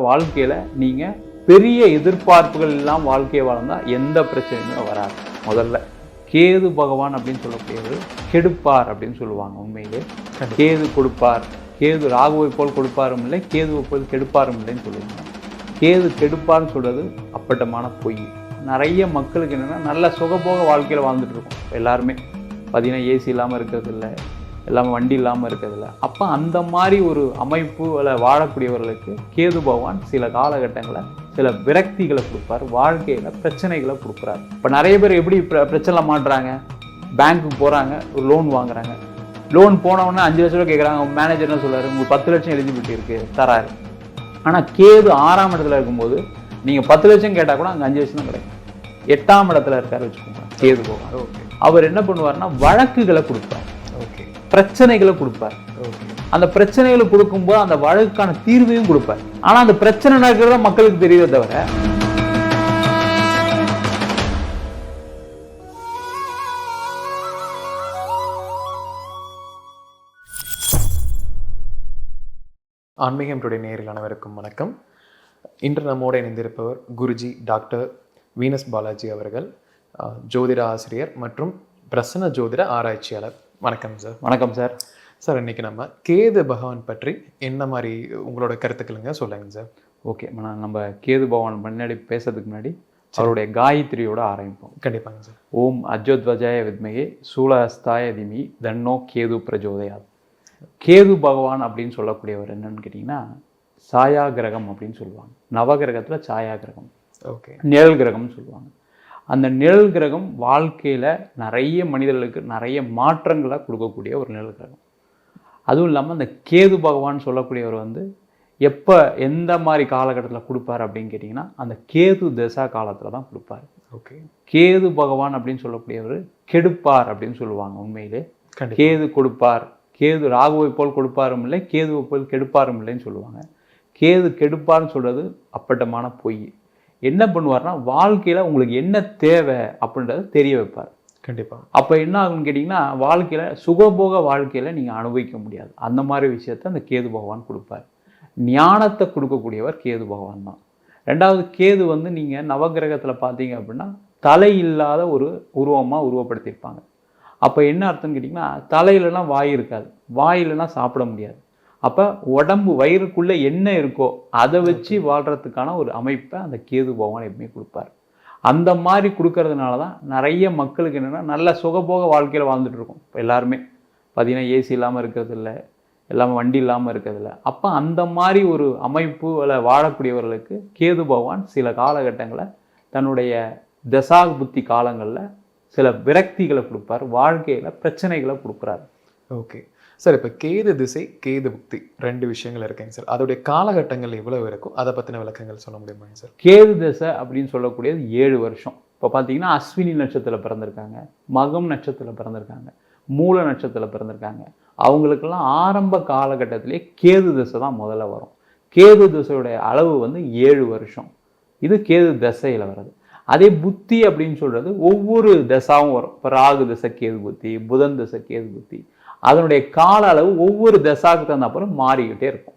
வாழ்க்கையில் நீங்கள் பெரிய எதிர்பார்ப்புகள் எல்லாம் வாழ்க்கையை வாழ்ந்தா எந்த பிரச்சனையுமே வராது. முதல்ல கேது பகவான் அப்படின்னு சொல்லக்கூடியவர் கெடுப்பார் அப்படின்னு சொல்லுவாங்க உண்மையிலே. கேது கொடுப்பார். கேது ராகுவை போல் கொடுப்பாரும் இல்லை கேதுவை போல் கெடுப்பாரும் இல்லைன்னு சொல்லுவாங்க கேது கெடுப்பார்னு சொல்கிறது அப்பட்டமான பொய். நிறைய மக்களுக்கு என்னென்னா நல்ல சுகபோக வாழ்க்கையில் வாழ்ந்துட்டு இருக்கோம். எல்லாருமே. பார்த்தீங்கன்னா ஏசி இல்லாமல் இருக்கிறது இல்லை. எல்லாமே வண்டி இல்லாமல் இருக்கிறதில்ல அப்போ அந்த மாதிரி ஒரு அமைப்புல வாழக்கூடியவர்களுக்கு கேது பகவான் சில காலகட்டங்களில் சில விரக்திகளை கொடுப்பார் வாழ்க்கையில் பிரச்சனைகளை கொடுக்குறாரு. இப்போ நிறைய பேர் எப்படி பிர- பிரச்சனை மாட்டுறாங்க? பேங்க்குக்கு போகிறாங்க ஒரு லோன் வாங்குறாங்க. லோன் போனவொடனே அஞ்சு லட்ச ரூபா கேட்குறாங்க மேனேஜர் என்ன சொல்றாரு? உங்களுக்கு பத்து லட்சம் எலிஜிபிலிட்டி இருக்குது தராரு. ஆனால் கேது ஆறாம் இடத்துல இருக்கும்போது நீங்கள் பத்து லட்சம் கேட்டால் கூட அங்கே அஞ்சு லட்சம் தான் கிடைக்கும். எட்டாம் இடத்துல இருக்காரு வச்சுக்கோங்க கேது ஓகே. அவர் என்ன பண்ணுவார்னா வழக்குகளை கொடுப்பார். பிரச்சனைகளை கொடுப்பார். அந்த பிரச்சனைகளை கொடுக்கும்போது அந்த வழக்குக்கான தீர்வையும் கொடுப்பார். ஆனால் அந்த பிரச்சனை நடக்கிறத மக்களுக்கு தெரியுதே தவிர ஆன்மீகம் டுடே நேரில் அனைவருக்கும் வணக்கம். இன்று நம்மோடு இணைந்திருப்பவர் குருஜி டாக்டர் வீனஸ் பாலாஜி அவர்கள் ஜோதிட ஆசிரியர் மற்றும் பிரசன்ன ஜோதிட ஆராய்ச்சியாளர். வணக்கம் சார் வணக்கம் சார் சார் இன்னைக்கு நம்ம கேது பகவான் பற்றி என்ன மாதிரி உங்களோட கருத்துக்களுங்க சொல்லுங்க சார் ஓகே நம்ம கேது பகவான் முன்னாடி பேசுறதுக்கு முன்னாடி அவருடைய காயத்ரியோட ஆரம்பிப்போம். கண்டிப்பாங்க சார் ஓம் அஜோத்வஜாய வித்மகே சூலஹஸ்தாய திமி தன்னோ கேது பிரஜோதயாத். கேது பகவான் அப்படின்னு சொல்லக்கூடியவர் என்னன்னு கேட்டிங்கன்னா சாயா கிரகம் அப்படின்னு சொல்லுவாங்க. நவகிரகத்தில் சாயா கிரகம் ஓகே நிழல் கிரகம்னு சொல்லுவாங்க. அந்த நிழல் கிரகம் வாழ்க்கையில் நிறைய மனிதர்களுக்கு நிறைய மாற்றங்களை கொடுக்கக்கூடிய ஒரு நிழல் கிரகம். அதுவும் இல்லாமல் அந்த கேது பகவான் சொல்லக்கூடியவர் வந்து எப்போ எந்த மாதிரி காலகட்டத்தில் கொடுப்பார் அப்படின்னு கேட்டிங்கன்னா அந்த கேது தசா காலத்தில் தான் கொடுப்பார். ஓகே. கேது பகவான் அப்படின்னு சொல்லக்கூடியவர் கெடுப்பார் அப்படின்னு சொல்லுவாங்க உண்மையிலே. கேது கொடுப்பார். கேது ராகுவை போல் கொடுப்பாரும் இல்லை கேதுவை போல் கெடுப்பாரும் இல்லைன்னு சொல்லுவாங்க. கேது கெடுப்பார்னு சொல்கிறது அப்பட்டமான பொய். என்ன பண்ணுவார்னா வாழ்க்கையில் உங்களுக்கு என்ன தேவை அப்படின்றத தெரிய வைப்பார். கண்டிப்பா. அப்போ என்ன ஆகும்னு கேட்டிங்கன்னா வாழ்க்கையில் சுகபோக வாழ்க்கையில் நீங்கள் அனுபவிக்க முடியாது. அந்த மாதிரி விஷயத்த அந்த கேது பகவான் கொடுப்பார். ஞானத்தை கொடுக்கக்கூடியவர் கேது பகவான் தான். ரெண்டாவது கேது வந்து நீங்கள் நவகிரகத்தில் பார்த்தீங்க அப்படின்னா தலை இல்லாத ஒரு உருவமாக உருவப்படுத்தியிருப்பாங்க. அப்போ என்ன அர்த்தம்னு கேட்டிங்கன்னா தலையிலலாம் வாய் இருக்காது. வாயிலலாம் சாப்பிட முடியாது. அப்போ உடம்பு வயிறுக்குள்ளே என்ன இருக்கோ அதை வச்சு வாழ்கிறதுக்கான ஒரு அமைப்பை அந்த கேது பகவான் எப்பவுமே கொடுப்பார். அந்த மாதிரி கொடுக்கறதுனால தான் நிறைய மக்களுக்கு என்னென்னா நல்ல சுகபோக வாழ்க்கையில் வாழ்ந்துட்டு இருக்கோம். இப்போ எல்லாருமே பார்த்தீங்கன்னா ஏசி இல்லாமல் இருக்கிறது இல்லை எல்லாமே வண்டி இல்லாமல் இருக்கிறதில்ல. அப்போ அந்த மாதிரி ஒரு அமைப்புல வாழக்கூடியவர்களுக்கு கேது பகவான் சில காலகட்டங்களில் தன்னுடைய தசா புத்தி காலங்களில் சில விரக்திகளை கொடுப்பார் வாழ்க்கையில் பிரச்சனைகளை கொடுக்குறாரு. ஓகே சார் இப்போ கேது திசை கேது புக்தி ரெண்டு விஷயங்கள் இருக்குங்க சார். அதோடைய காலகட்டங்கள் எவ்வளவு இருக்கும் அதை பற்றின விளக்கங்கள் சொல்ல முடியுமாங்க சார்? கேது திசை அப்படின்னு சொல்லக்கூடியது ஏழு வருஷம். இப்போ பார்த்தீங்கன்னா அஸ்வினி நட்சத்திரத்தில் பிறந்திருக்காங்க மகம் நட்சத்திரத்தில் பிறந்திருக்காங்க மூல நட்சத்திரத்தில் பிறந்திருக்காங்க. அவங்களுக்கெல்லாம் ஆரம்ப காலகட்டத்திலே கேது திசை தான் முதல்ல வரும். கேது திசையுடைய அளவு வந்து ஏழு வருஷம். இது கேது தசையில் வர்றது அதே புத்தி அப்படின்னு சொல்கிறது ஒவ்வொரு தசாவும் வரும். இப்போ ராகு தசை கேது புத்தி புதன் தசை கேது புத்தி. அதனுடைய கால அளவு ஒவ்வொரு தசாவுக்கு தகுந்த அப்புறம் மாறிக்கிட்டே இருக்கும்.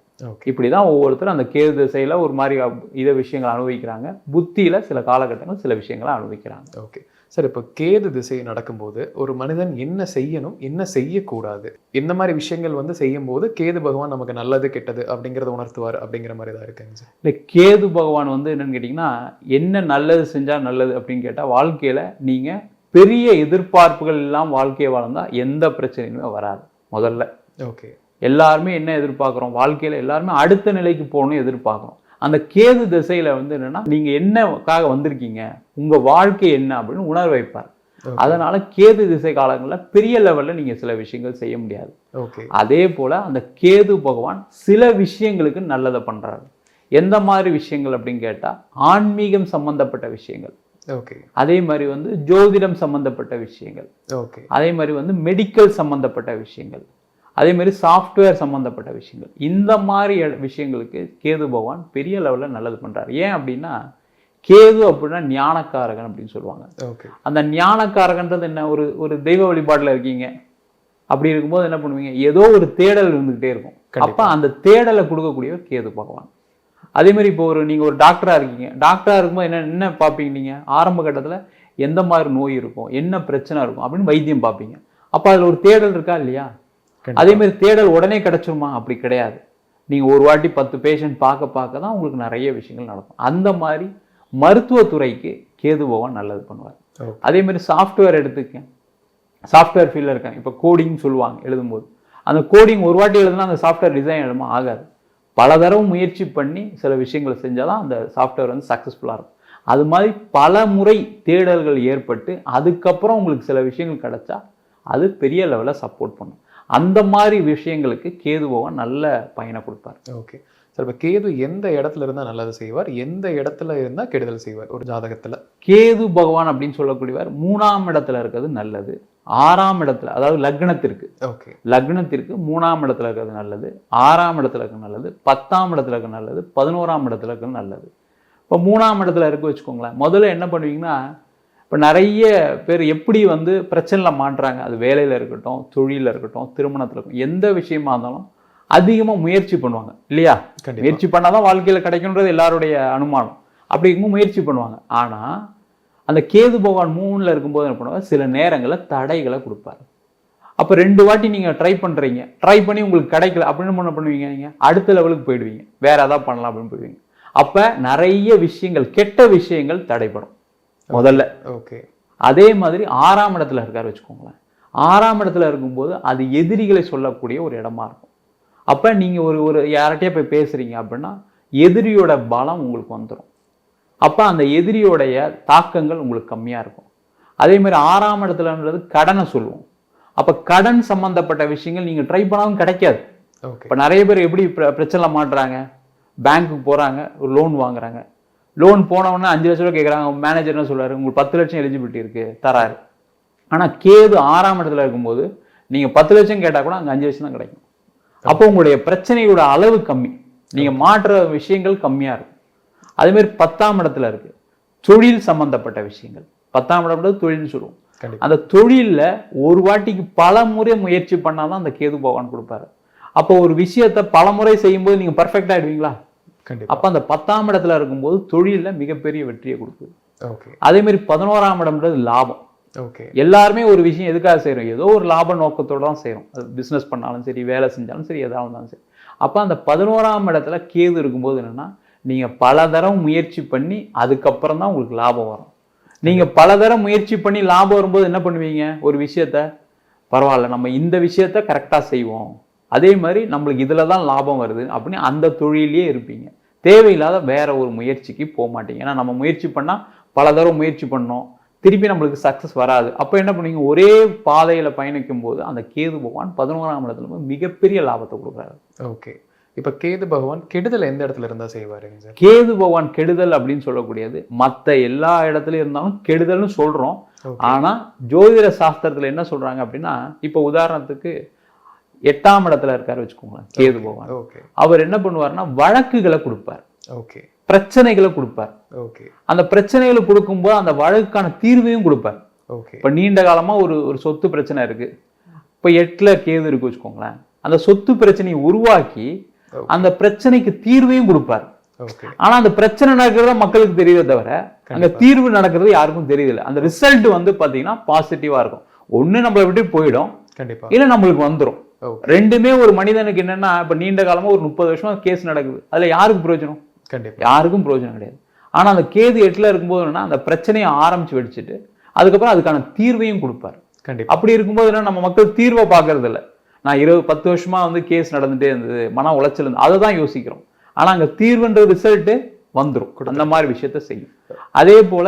இப்படி தான் ஒவ்வொருத்தரும் அந்த கேது திசையில் ஒரு மாதிரி இத விஷயங்களை அனுபவிக்கிறாங்க. புத்தியில் சில காலகட்டங்கள் சில விஷயங்களை அனுபவிக்கிறாங்க. ஓகே. சார் இப்போ கேது திசை நடக்கும்போது ஒரு மனிதன் என்ன செய்யணும் என்ன செய்யக்கூடாது என்ன மாதிரி விஷயங்கள் வந்து செய்யும்போது கேது பகவான் நமக்கு நல்லது கெட்டது அப்படிங்கிறத உணர்த்துவார் அப்படிங்கிற மாதிரி தான் இருக்குங்க சார்? இல்லை கேது பகவான் வந்து என்னன்னு கேட்டிங்கன்னா என்ன நல்லது செஞ்சால் நல்லது அப்படின்னு கேட்டால் வாழ்க்கையில் நீங்கள் பெரிய எதிர்பார்ப்புகள் எல்லாம் வாழ்க்கையை வாழ்ந்தா எந்த பிரச்சனையுமே வராது முதல்ல. ஓகே. எல்லாருமே என்ன எதிர்பார்க்குறோம்? வாழ்க்கையில் எல்லாருமே அடுத்த நிலைக்கு போகணும்னு எதிர்பார்க்குறோம். அந்த கேது திசையில வந்து என்னன்னா நீங்க என்னக்காக வந்திருக்கீங்க? உங்க வாழ்க்கை என்ன அப்படின்னு உணர வைப்பார். அதனால கேது திசை காலங்களில் பெரிய லெவல்ல நீங்க சில விஷயங்கள் செய்ய முடியாது. ஓகே. அதே போல அந்த கேது பகவான் சில விஷயங்களுக்கு நல்லதை பண்றாரு. எந்த மாதிரி விஷயங்கள் அப்படின்னு கேட்டா ஆன்மீகம் சம்பந்தப்பட்ட விஷயங்கள். ஓகே அதே மாதிரி வந்து ஜோதிடம் சம்பந்தப்பட்ட விஷயங்கள். ஓகே அதே மாதிரி வந்து மெடிக்கல் சம்பந்தப்பட்ட விஷயங்கள். அதே மாதிரி சாஃப்ட்வேர் சம்பந்தப்பட்ட விஷயங்கள். இந்த மாதிரி விஷயங்களுக்கு கேது பகவான் பெரிய லெவலில் நல்லது பண்றாரு. ஏன் அப்படின்னா கேது அப்படின்னா ஞானக்காரகன் அப்படின்னு சொல்லுவாங்க. ஓகே அந்த ஞானக்காரகன்றது என்ன? ஒரு ஒரு தெய்வ வழிபாட்டில் இருக்கீங்க. அப்படி இருக்கும்போது என்ன பண்ணுவீங்க? ஏதோ ஒரு தேடல் இருந்துகிட்டே இருக்கும். அப்ப. அந்த தேடலை கொடுக்கக்கூடியவர் கேது பகவான். அதே மாதிரி இப்போ ஒரு நீங்கள் ஒரு டாக்டராக இருக்கீங்க. டாக்டராக இருக்கும்போது என்ன என்ன பார்ப்பீங்க நீங்கள் ஆரம்ப கட்டத்தில் எந்த மாதிரி நோய் இருக்கும்? என்ன பிரச்சனை இருக்கும்? அப்படின்னு வைத்தியம் பார்ப்பீங்க. அப்போ அதில் ஒரு தேடல் இருக்கா இல்லையா. அதே மாதிரி தேடல் உடனே கிடைச்சிருமா? அப்படி கிடையாது. நீங்கள் ஒரு வாட்டி பத்து பேஷண்ட் பார்க்க பார்க்க தான் உங்களுக்கு நிறைய விஷயங்கள் நடக்கும். அந்த மாதிரி மருத்துவத்துறைக்கு கேது பகவான் நல்லது பண்ணுவார். மாதிரி சாஃப்ட்வேர் எடுத்துக்க சாஃப்ட்வேர் ஃபீல்டில் இருக்காங்க. இப்போ கோடிங் சொல்லுவாங்க எழுதும்போது. அந்த கோடிங் ஒரு வாட்டி எழுதுனா அந்த சாஃப்ட்வேர் டிசைன் எழுதுமா ஆகாது. பல தடவை முயற்சி பண்ணி சில விஷயங்களை செஞ்சால் தான் அந்த சாஃப்ட்வேர் வந்து சக்ஸஸ்ஃபுல்லாக இருக்கும். அது மாதிரி பல முறை தேடல்கள் ஏற்பட்டு அதுக்கப்புறம் உங்களுக்கு சில விஷயங்கள் கிடைச்சா அது பெரிய லெவலில் சப்போர்ட் பண்ணும். அந்த மாதிரி விஷயங்களுக்கு கேது நல்ல பயனை கொடுப்பார். ஓகே. சார் இப்போ கேது எந்த இடத்துல இருந்தால் நல்லது செய்வார் எந்த இடத்துல இருந்தால் கெடுதல் செய்வார் ஒரு ஜாதகத்துல. கேது பகவான் அப்படின்னு சொல்லக்கூடியவர் மூணாம் இடத்துல இருக்கிறது நல்லது ஆறாம் இடத்துல அதாவது லக்னத்திற்கு. ஓகே. லக்னத்திற்கு மூணாம் இடத்துல இருக்கிறது நல்லது ஆறாம் இடத்துல இருக்கிறது நல்லது பத்தாம் இடத்துல இருக்கிறது நல்லது பதினோராம் இடத்துல இருக்கிறது நல்லது. இப்போ மூணாம் இடத்துல இருக்க வச்சுக்கோங்களேன். முதல்ல என்ன பண்ணுவீங்கன்னா இப்போ நிறைய பேர் எப்படி வந்து பிரச்சனையில் மாட்டுறாங்க? அது வேலையில் இருக்கட்டும் தொழிலில் இருக்கட்டும் திருமணத்தில் இருக்கட்டும் எந்த விஷயமா இருந்தாலும் அதிகமாக முயற்சி பண்ணுவாங்க இல்லையா? முயற்சி பண்ணாதான் வாழ்க்கையில் கிடைக்குன்றது எல்லாருடைய அனுமானம். அப்படி இருக்கும்போது முயற்சி பண்ணுவாங்க. ஆனால் அந்த கேது பகவான் மூணில் இருக்கும்போது என்ன பண்ணுவாங்க? சில நேரங்களில் தடைகளை கொடுப்பாரு. அப்போ ரெண்டு வாட்டி நீங்கள் ட்ரை பண்ணுறீங்க ட்ரை பண்ணி உங்களுக்கு கிடைக்கல. அப்படின்னு என்ன பண்ணுவீங்க நீங்கள் அடுத்த லெவலுக்கு போயிடுவீங்க. வேற ஏதாவது பண்ணலாம் அப்படின்னு போயிடுவீங்க. அப்போ நிறைய விஷயங்கள் கெட்ட விஷயங்கள் தடைப்படும் முதல்ல. ஓகே. அதே மாதிரி ஆறாம் இடத்துல இருக்காரு வச்சுக்கோங்களேன். ஆறாம் இடத்துல இருக்கும்போது அது எதிரிகளை சொல்லக்கூடிய ஒரு இடமா இருக்கும். அப்போ நீங்கள் ஒரு ஒரு யார்கிட்டயே போய் பேசுறீங்க அப்படின்னா எதிரியோட பலம் உங்களுக்கு வந்துடும் அப்போ அந்த எதிரியோடைய தாக்கங்கள் உங்களுக்கு கம்மியாக இருக்கும். அதே மாதிரி ஆறாம் இடத்துலன்றது கடனை சொல்லுவோம். அப்போ கடன் சம்பந்தப்பட்ட விஷயங்கள் நீங்கள் ட்ரை பண்ணாலும் கிடைக்காது. ஓகே இப்போ நிறைய பேர் எப்படி பிர பிரச்சனை மாட்டுறாங்க? பேங்க்குக்கு போகிறாங்க ஒரு லோன் வாங்குறாங்க. லோன் போனவொடனே அஞ்சு லட்ச ரூபா கேட்குறாங்க மேனேஜர் என்ன சொல்றாரு? உங்களுக்கு பத்து லட்சம் எலிஜிபிலிட்டி இருக்குது தராரு. ஆனால் கேது ஆறாம் இடத்துல இருக்கும்போது நீங்கள் பத்து லட்சம் கேட்டால் கூட அங்கே அஞ்சு லட்சம் தான் கிடைக்கும். அப்போ உங்களுடைய பிரச்சனையோட அளவு கம்மி. நீங்கள் மாற்றுற விஷயங்கள் கம்மியாக இருக்கும். அதே மாதிரி பத்தாம் இடத்துல இருக்கு. தொழில் சம்பந்தப்பட்ட விஷயங்கள். பத்தாம் இடம்ன்றது தொழில்னு சொல்லுவோம். அந்த தொழில்ல ஒரு வாட்டிக்கு பல முறை முயற்சி பண்ணாதான் அந்த கேது பகவான் கொடுப்பாரு. அப்போ ஒரு விஷயத்த பல முறை செய்யும்போது நீங்க பர்ஃபெக்ட் ஆயிடுவீங்களா? அப்ப அந்த பத்தாம் இடத்துல இருக்கும்போது தொழில்ல மிகப்பெரிய வெற்றியை கொடுக்குது. அதே மாதிரி பதினோராம் இடம்ன்றது லாபம். ஓகே எல்லாருமே ஒரு விஷயம் எதுக்காக செய்கிறோம் ஏதோ ஒரு லாப நோக்கத்தோட தான் செய்கிறோம் அது பிஸ்னஸ் பண்ணாலும் சரி வேலை செஞ்சாலும் சரி எதாவது இருந்தாலும் சரி. அப்போ அந்த பதினோராம் இடத்துல கேது இருக்கும்போது என்னென்னா நீங்கள் பல தரம் முயற்சி பண்ணி அதுக்கப்புறம் தான் உங்களுக்கு லாபம் வரும். நீங்கள் பல தரம் முயற்சி பண்ணி லாபம் வரும்போது என்ன பண்ணுவீங்க? ஒரு விஷயத்த பரவாயில்ல நம்ம இந்த விஷயத்த கரெக்டாக செய்வோம். அதே மாதிரி நம்மளுக்கு இதில் தான் லாபம் வருது அப்படின்னு அந்த தொழிலே இருப்பீங்க. தேவையில்லாத வேற ஒரு முயற்சிக்கு போக மாட்டீங்க. ஏன்னா நம்ம முயற்சி பண்ணால் பல தடவை முயற்சி பண்ணோம். திருப்பி நம்மளுக்கு சக்ஸஸ் வராது. அப்போ என்ன பண்ணுவீங்க? ஒரே பாதையில பயணிக்கும் போது அந்த கேது பகவான் பதினோராம் இடத்துல மிகப்பெரிய லாபத்தை கொடுக்குறாரு. ஓகே. இப்போ கேது பகவான் கெடுதல் எந்த இடத்துல இருந்தா செய்வாருங்க சார்? கேது பகவான் கெடுதல் அப்படின்னு சொல்லக்கூடியது மற்ற எல்லா இடத்துலயும் இருந்தாலும் கெடுதல்னு சொல்றோம். ஓகே. ஆனா ஜோதிட சாஸ்திரத்துல என்ன சொல்றாங்க அப்படின்னா இப்போ உதாரணத்துக்கு எட்டாம் இடத்துல இருக்காரு வச்சுக்கோங்களேன் கேது பகவான். ஓகே. அவர் என்ன பண்ணுவாருன்னா வழக்குகளை கொடுப்பார். ஓகே. பிரச்சனைகளை கொடுப்பார். ஓகே. அந்த பிரச்சனைகளை கொடுக்கும்போது அந்த வழக்குக்கான தீர்வையும் கொடுப்பார். ஓகே. இப்போ நீண்ட காலமா ஒரு ஒரு சொத்து பிரச்சனை இருக்கு. இப்போ எட்டுல கேது இருக்கு வச்சுக்கோங்களேன். அந்த சொத்து பிரச்சனையை உருவாக்கி. அந்த பிரச்சனைக்கு தீர்வையும் கொடுப்பார். ஆனா அந்த பிரச்சனை நடக்கிறத மக்களுக்கு தெரியுதே தவிர அங்க தீர்வு நடக்கிறது யாருக்கும் தெரியல அந்த ரிசல்ட் வந்து பாத்தீங்கன்னா பாசிட்டிவா இருக்கும். ஒண்ணு நம்மளை விட்டு போயிடும். கண்டிப்பா. இல்ல நம்மளுக்கு வந்துரும். ஓகே. ரெண்டுமே ஒரு மனிதனுக்கு என்னன்னா இப்ப நீண்ட காலமா ஒரு முப்பது வருஷமா கேஸ் நடக்குது. அதுல யாருக்கு பிரயோஜனம்? கண்டிப்பா. யாருக்கும் பிரயோஜனம் கிடையாது. ஆனா அந்த கேது எட்டுல இருக்கும்போது என்னன்னா அந்த பிரச்சனையை ஆரம்பிச்சு வெடிச்சிட்டு அதுக்கப்புறம் அதுக்கான தீர்வையும் கொடுப்பாரு. கண்டிப்பா. அப்படி இருக்கும்போது என்ன நம்ம மக்கள் தீர்வை பார்க்கறது இல்ல நான் இருபது பத்து வருஷமா வந்து கேஸ் நடந்துட்டே இருந்தது மன உளைச்சல் இருந்தது அதை தான் யோசிக்கிறோம். ஆனா அங்க தீர்வுன்ற ரிசல்ட் வந்துரும். அந்த மாதிரி விஷயத்த செய்யும். அதே போல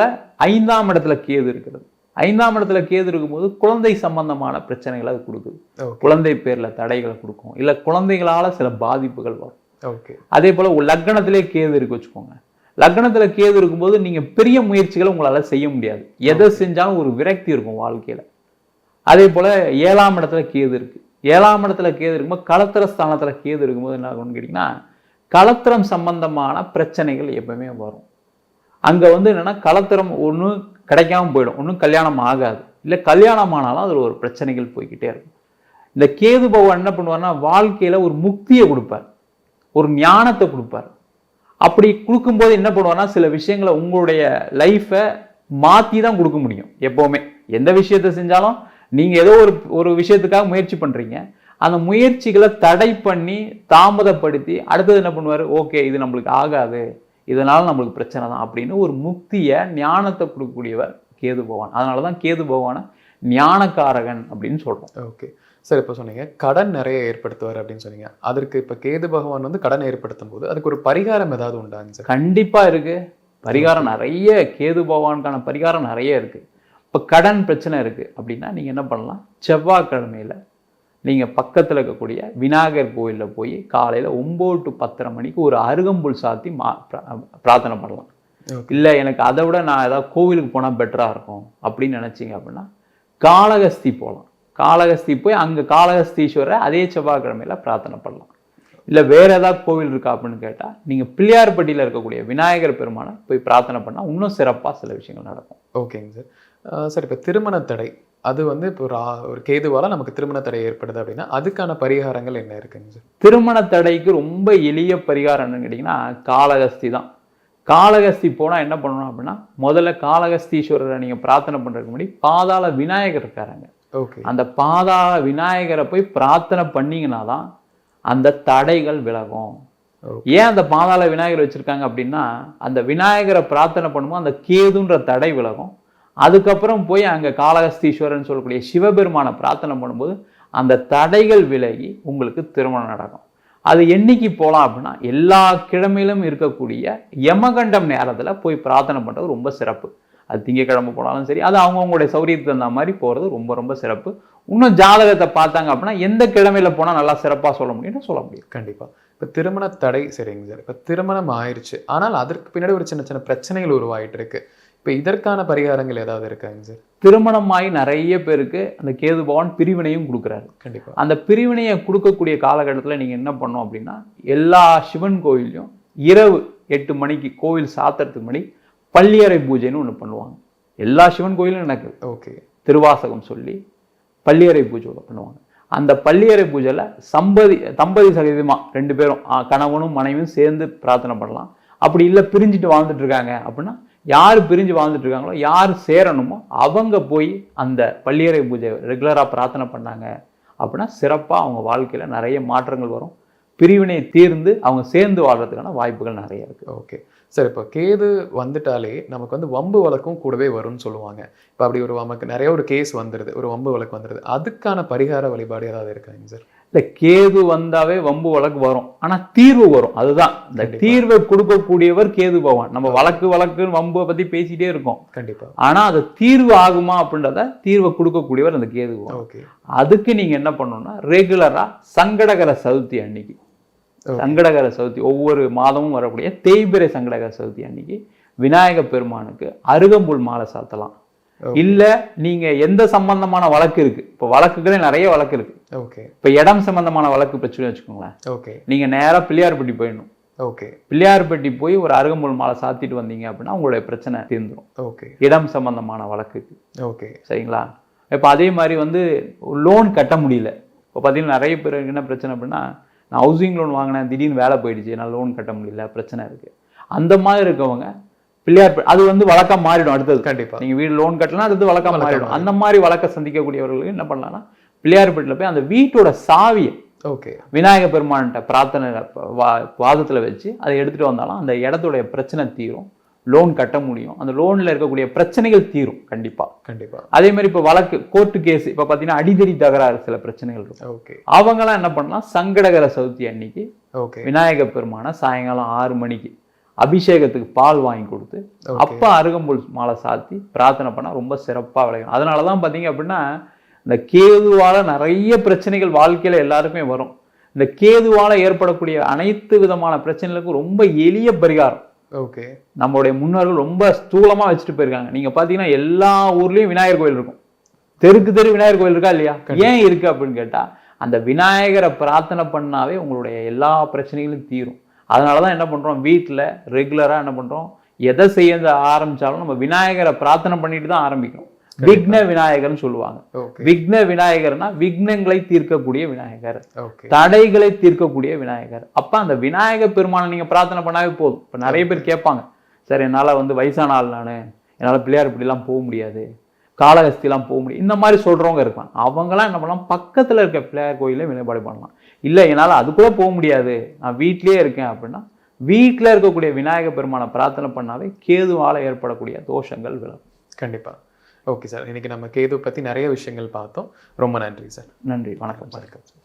ஐந்தாம் இடத்துல கேது இருக்கிறது ஐந்தாம் இடத்துல கேது இருக்கும்போது குழந்தை சம்பந்தமான பிரச்சனைகளை அது கொடுக்குது. குழந்தை பேர்ல தடைகளை கொடுக்கும். இல்ல குழந்தைகளால சில பாதிப்புகள் வரும். ஓகே அதே போல லக்னத்திலே கேது இருக்கு வச்சுக்கோங்க. லக்னத்துல கேது இருக்கும்போது நீங்க பெரிய முயற்சிகளை உங்களால செய்ய முடியாது. எதை செஞ்சாலும் ஒரு விரக்தி இருக்கும் வாழ்க்கையில. அதே போல ஏழாம் இடத்துல கேது இருக்கு. ஏழாம் இடத்துல கேது இருக்கும்போது களத்திர ஸ்தானத்துல கேது இருக்கும்போது என்ன ஆகும்னு கேட்டிங்கன்னா களத்திரம் சம்பந்தமான பிரச்சனைகள் எப்பவுமே வரும். அங்க வந்து என்னன்னா களத்திரம் ஒண்ணு கிடைக்காம போயிடும். ஒன்றும் கல்யாணம் ஆகாது. இல்லை கல்யாணம் ஆனாலும் அதுல ஒரு பிரச்சனைகள் போய்க்கிட்டே இருக்கும். இந்த கேது பகவான் என்ன பண்ணுவார்னா வாழ்க்கையில ஒரு முக்தியை கொடுப்பார். ஒரு ஞானத்தை கொடுப்பார். அப்படி கொடுக்கும்போது என்ன பண்ணுவார்னா சில விஷயங்களை உங்களுடைய லைஃப்பை மாற்றி தான் கொடுக்க முடியும் எப்போவுமே. எந்த விஷயத்தை செஞ்சாலும் நீங்கள் ஏதோ ஒரு ஒரு விஷயத்துக்காக முயற்சி பண்ணுறீங்க அந்த முயற்சிகளை தடை பண்ணி தாமதப்படுத்தி அடுத்தது என்ன பண்ணுவார்? ஓகே இது நம்மளுக்கு ஆகாது இதனால் நம்மளுக்கு பிரச்சனை தான் அப்படின்னு ஒரு முக்தியை ஞானத்தை கொடுக்கக்கூடியவர் கேது பகவான். அதனால தான் கேது பகவானை ஞானக்காரகன் அப்படின்னு சொல்கிறோம் ஓகே. சார் இப்போ சொன்னீங்க கடன் நிறைய ஏற்படுத்துவார் அப்படின்னு சொன்னீங்க. அதற்கு இப்போ கேது பகவான் வந்து கடன் ஏற்படுத்தும் போது அதுக்கு ஒரு பரிகாரம் ஏதாவது உண்டாங்க சார்? கண்டிப்பா இருக்கு. பரிகாரம் நிறைய கேது பகவானுக்கான பரிகாரம் நிறைய இருக்கு. இப்போ கடன் பிரச்சனை இருக்கு அப்படின்னா நீங்க என்ன பண்ணலாம்? செவ்வாய்க்கிழமையில நீங்க பக்கத்துல இருக்கக்கூடிய விநாயகர் கோயில்ல போய் காலையில ஒம்பது டு பத்தரை மணிக்கு ஒரு அருகம்புல் சாத்தி மா பிரா- பிரார்த்தனை பண்ணலாம். இல்லை எனக்கு அதை விட நான் ஏதாவது கோவிலுக்கு போனால் பெட்டராக இருக்கும் அப்படின்னு நினச்சிங்க அப்படின்னா காளகஸ்தி போகலாம் காளகஸ்தி போய் அங்கே காளகஸ்தீஸ்வரரை அதே செவ்வாய்க்கிழமையில பிரார்த்தனை பண்ணலாம். இல்லை வேற ஏதாவது கோவில் இருக்கா அப்படின்னு கேட்டால் நீங்கள் பிள்ளையார்பட்டியில் இருக்கக்கூடிய விநாயகர் பெருமானை போய் பிரார்த்தனை பண்ணால் இன்னும் சிறப்பாக சில விஷயங்கள் நடக்கும். ஓகேங்க சார். சார் இப்போ திருமண தடை அது வந்து இப்போ ஒரு ஆ- ஒரு கேதுவால நமக்கு திருமண தடை ஏற்படுது அப்படின்னா அதுக்கான பரிகாரங்கள் என்ன இருக்குங்க சார்? திருமண தடைக்கு ரொம்ப எளிய பரிகாரம் என்னன்னு கேட்டிங்கன்னா காளகஸ்தி தான். காளகஸ்தி போனால் என்ன பண்ணணும் அப்படின்னா முதல்ல காளகஸ்தீஸ்வரரை நீங்கள் பிரார்த்தனை பண்ணுறதுக்கு முன்னாடி பாதாள விநாயகர் இருக்காருங்க அந்த பாதாள விநாயகரை போய் பிரார்த்தனை பண்ணீங்கன்னா தான் அந்த தடைகள் விலகும். ஏன் அந்த பாதாள விநாயகர் வச்சிருக்காங்க அப்படின்னா அந்த விநாயகரை பிரார்த்தனை பண்ணும்போது அந்த கேதுன்ற தடை விலகும். அதுக்கப்புறம் போய் அங்கே காளகஸ்தீஸ்வரன் சொல்லக்கூடிய சிவபெருமானை பிரார்த்தனை பண்ணும்போது அந்த தடைகள் விலகி உங்களுக்கு திருமணம் நடக்கும். அது என்னைக்கு போகலாம் அப்படின்னா எல்லா கிழமையிலும் இருக்கக்கூடிய யமகண்டம் நேரத்தில் போய் பிரார்த்தனை பண்ணுறது ரொம்ப சிறப்பு. அது திங்கக்கிழமை போனாலும் சரி அது அவங்கவுங்களுடைய சௌரியத்துக்கு தகுந்த மாதிரி போகிறது ரொம்ப ரொம்ப சிறப்பு. இன்னும் ஜாதகத்தை பார்த்தாங்க அப்படின்னா எந்த கிழமையில போனால் நல்லா சிறப்பாக சொல்ல முடியும்னு சொல்ல முடியும். கண்டிப்பா. இப்போ திருமண தடை சரிங்க சார். இப்போ திருமணம் ஆயிடுச்சு ஆனால் அதற்கு பின்னாடி ஒரு சின்ன சின்ன பிரச்சனைகள் உருவாயிட்டு இருக்கு. இப்போ இதற்கான பரிகாரங்கள் ஏதாவது இருக்காங்க சார்? திருமணமாகி நிறைய பேருக்கு அந்த கேது பகவான் பிரிவினையும் கொடுக்குறாரு. கண்டிப்பா. அந்த பிரிவினையை கொடுக்கக்கூடிய காலகட்டத்தில் நீங்கள் என்ன பண்ணணும் அப்படின்னா எல்லா சிவன் கோயிலையும் இரவு எட்டு மணிக்கு கோவில் சாத்துறதுக்கு முன்னாடி பள்ளியறை பூஜைன்னு ஒன்று பண்ணுவாங்க. எல்லா சிவன் கோயிலும் நடக்குது. ஓகே. திருவாசகம் சொல்லி பள்ளியறை பூஜை பண்ணுவாங்க. அந்த பள்ளியறை பூஜையில் சம்பதி தம்பதி சகிதமாக ரெண்டு பேரும் கணவனும் மனைவியும் சேர்ந்து பிரார்த்தனை பண்ணலாம். அப்படி இல்லை பிரிஞ்சுட்டு வாழ்ந்துட்டு இருக்காங்க அப்படின்னா யார் பிரிஞ்சு வாழ்ந்துட்டு இருக்காங்களோ யார் சேரணுமோ அவங்க போய் அந்த பள்ளியறை பூஜை ரெகுலராக பிரார்த்தனை பண்ணாங்க அப்படின்னா சிறப்பாக அவங்க வாழ்க்கையில் நிறைய மாற்றங்கள் வரும். பிரிவினை தீர்ந்து அவங்க சேர்ந்து வாழ்றதுக்கான வாய்ப்புகள் நிறைய இருக்குது ஓகே. சார் இப்போ கேது வந்துட்டாலே நமக்கு வந்து வம்பு வழக்கும் கூடவே வரும்னு சொல்லுவாங்க. இப்போ அப்படி ஒரு நமக்கு நிறைய ஒரு கேஸ் வந்துடுது ஒரு வம்பு வழக்கு வந்துடுது அதுக்கான பரிகார வழிபாடு ஏதாவது இருக்காங்க சார் இல்லை கேது வந்தாவே வம்பு வழக்கு வரும். ஆனால் தீர்வு வரும். அதுதான். இந்த. தீர்வை கொடுக்கக்கூடியவர் கேது பகவான். நம்ம வழக்கு வழக்கு வம்பை பற்றி பேசிட்டே இருக்கோம். கண்டிப்பா. ஆனால் அது தீர்வு ஆகுமா அப்படின்றத தீர்வை கொடுக்கக்கூடியவர் அந்த கேது ஓகே. அதுக்கு நீங்கள் என்ன பண்ணணும்னா ரெகுலராக சங்கடகர சதுர்த்தி அன்னைக்கு. சங்கடகர சதுர்த்தி ஒவ்வொரு மாதமும் வரக்கூடிய தேய்பிரை சங்கடகர சதுர்த்தி அன்னைக்கு விநாயக பெருமானுக்கு அருகம்புல் மாலை சாத்தலாம். இல்ல நீங்க எந்த சம்பந்தமான வழக்கு இருக்கு? இப்போ வழக்குகளே நிறைய வழக்கு இருக்கு. ஓகே. இப்போ இடம் சம்பந்தமான வழக்கு பிரச்சனை வச்சுக்கோங்களேன். ஓகே. நீங்க நேரா பிள்ளையார்பட்டி போயிடணும். ஓகே. பிள்ளையார்பட்டி போய் ஒரு அருகம்புல் மாலை சாத்திட்டு வந்தீங்க அப்படின்னா உங்களுடைய பிரச்சனை தீர்ந்துரும். ஓகே. இடம் சம்பந்தமான வழக்குக்கு ஓகே. சரிங்களா? இப்போ அதே மாதிரி வந்து லோன் கட்ட முடியல. இப்போ பார்த்தீங்கன்னா நிறைய பேருக்கு என்ன பிரச்சனை அப்படின்னா நான் ஹவுசிங் லோன் வாங்கினேன் திடீர்னு வேலை போயிடுச்சு நான் லோன் கட்ட முடியல பிரச்சனை இருக்கு. அந்த மாதிரி இருக்கவங்க பிள்ளையார் அது வந்து வழக்கம் மாறிடும் அடுத்தது. கண்டிப்பா. நீங்க வீடு லோன் கட்டலாம் அடுத்து வழக்கம் மாறிடும். அந்த மாதிரி வழக்க சந்திக்கக்கூடியவர்களுக்கு என்ன பண்ணலாம்னா பிள்ளையார்பட்டியில் போய் அந்த வீட்டோட சாவியை ஓகே. விநாயக பெருமான்கிட்ட பிரார்த்தனை வாதத்தில் வச்சு அதை எடுத்துட்டு வந்தாலும் அந்த இடத்துடைய பிரச்சனை தீரும். லோன் கட்ட முடியும். அந்த லோன்ல இருக்கக்கூடிய பிரச்சனைகள் தீரும் கண்டிப்பா. கண்டிப்பா. அதே மாதிரி இப்போ வழக்கு கோர்ட்டு கேஸ் இப்போ பார்த்தீங்கன்னா அடிதடி தகராறு சில பிரச்சனைகள் இருக்கும். ஓகே. அவங்களாம் என்ன பண்ணலாம்? சங்கடகர சதுர்த்தி அன்னைக்கு ஓகே. விநாயக பெருமானை சாயங்காலம் ஆறு மணிக்கு அபிஷேகத்துக்கு பால் வாங்கி கொடுத்து. அப்ப அருகம்புல் மாலை சாத்தி பிரார்த்தனை பண்ணா ரொம்ப சிறப்பா விளையும் அதனால தான் பார்த்தீங்க அப்படின்னா இந்த கேதுவால நிறைய பிரச்சனைகள் வாழ்க்கையில எல்லாருக்குமே வரும். இந்த கேதுவால ஏற்படக்கூடிய அனைத்து விதமான பிரச்சனைகளுக்கும் ரொம்ப எளிய பரிகாரம். ஓகே. நம்மளுடைய முன்னோர்கள் ரொம்ப ஸ்தூலமா வச்சுட்டு போயிருக்காங்க. நீங்க பாத்தீங்கன்னா எல்லா ஊர்லயும் விநாயகர் கோயில் இருக்கும். தெருக்கு தெரு விநாயகர் கோயில் இருக்கா இல்லையா? ஏன் இருக்கு அப்படின்னு கேட்டா அந்த விநாயகரை பிரார்த்தனை பண்ணாவே உங்களுடைய எல்லா பிரச்சனைகளும் தீரும். அதனால தான் என்ன பண்றோம்? வீட்டில் ரெகுலரா என்ன பண்றோம்? எதை செய்ய ஆரம்பிச்சாலும் நம்ம விநாயகரை பிரார்த்தனை பண்ணிட்டு தான் ஆரம்பிக்கணும் விக்ன விநாயகர்னு சொல்லுவாங்க. விக்ன விநாயகர்னா விக்னங்களை தீர்க்கக்கூடிய விநாயகர். தடைகளை தீர்க்கக்கூடிய விநாயகர். அப்ப அந்த விநாயக பெருமானை நீங்க பிரார்த்தனை பண்ணாவே போதும். இப்ப நிறைய பேர் கேட்பாங்க. சார் என்னால வந்து வயசான ஆள் நானு. என்னால பிள்ளையார் இப்படிலாம் போக முடியாது. காளஹஸ்திலாம் போக முடியும் இந்த மாதிரி சொல்றவங்க இருப்பாங்க அவங்களாம் என்ன பண்ணலாம்? பக்கத்துல இருக்க பிள்ளையார் கோயிலே வழிபாடு பண்ணலாம். இல்ல என்னால அது கூட போக முடியாது. நான் வீட்லயே இருக்கேன். அப்படின்னா வீட்டில் இருக்கக்கூடிய விநாயக பெருமானை பிரார்த்தனை பண்ணாவே கேதுவால ஏற்படக்கூடிய தோஷங்கள் விலகும். கண்டிப்பா. ஓகே சார் இன்னைக்கு நம்ம கேது பத்தி நிறைய விஷயங்கள் பார்த்தோம். ரொம்ப நன்றி சார் நன்றி. வணக்கம் சார் வணக்கம்